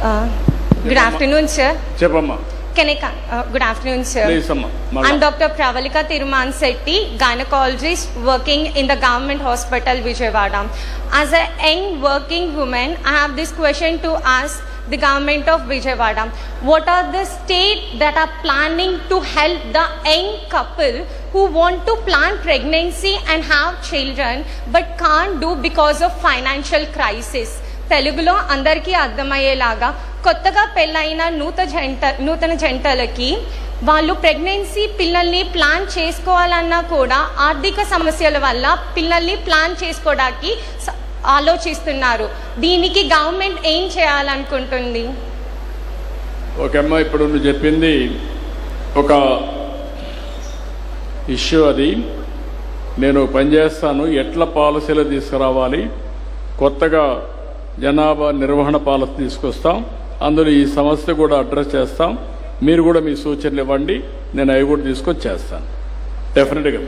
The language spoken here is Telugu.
Uh, good afternoon, sir. Chepamma. Can I uh, good afternoon, sir. Please, Amma. I'm Dr. Pravalika Tiruman Setti, gynecologist working in the government hospital Vijayawada. As a young working woman, I have this question to ask the government of Vijayawada. What are the states that are planning to help the young couple who want to plan pregnancy and have children but can't do because of financial crisis? తెలుగులో అందరికీ అర్థమయ్యేలాగా కొత్తగా పెళ్ళైన నూత జంట నూతన జంటలకి వాళ్ళు ప్రెగ్నెన్సీ పిల్లల్ని ప్లాన్ చేసుకోవాలన్నా కూడా ఆర్థిక సమస్యల వల్ల పిల్లల్ని ప్లాన్ చేసుకోవడానికి స- ఆలోచిస్తున్నారు. దీనికి గవర్నమెంట్ ఏం చేయాలనుకుంటుంది? ఓకే అమ్మ ఇప్పుడు నువ్వు చెప్పింది ఒక ఇష్యూ అది. నేను పనిచేస్తాను ఎట్ల పాలసీలు తీసుకురావాలి కొత్తగా జనాభా నిర్వహణ పాలసీ తీసుకొస్తాం. అందులో ఈ సమస్య కూడా అడ్రస్ చేస్తాం. మీరు కూడా మీ సూచనలు ఇవ్వండి. నేను అవి కూడా తీసుకొచ్చి చేస్తాను డెఫినెట్గా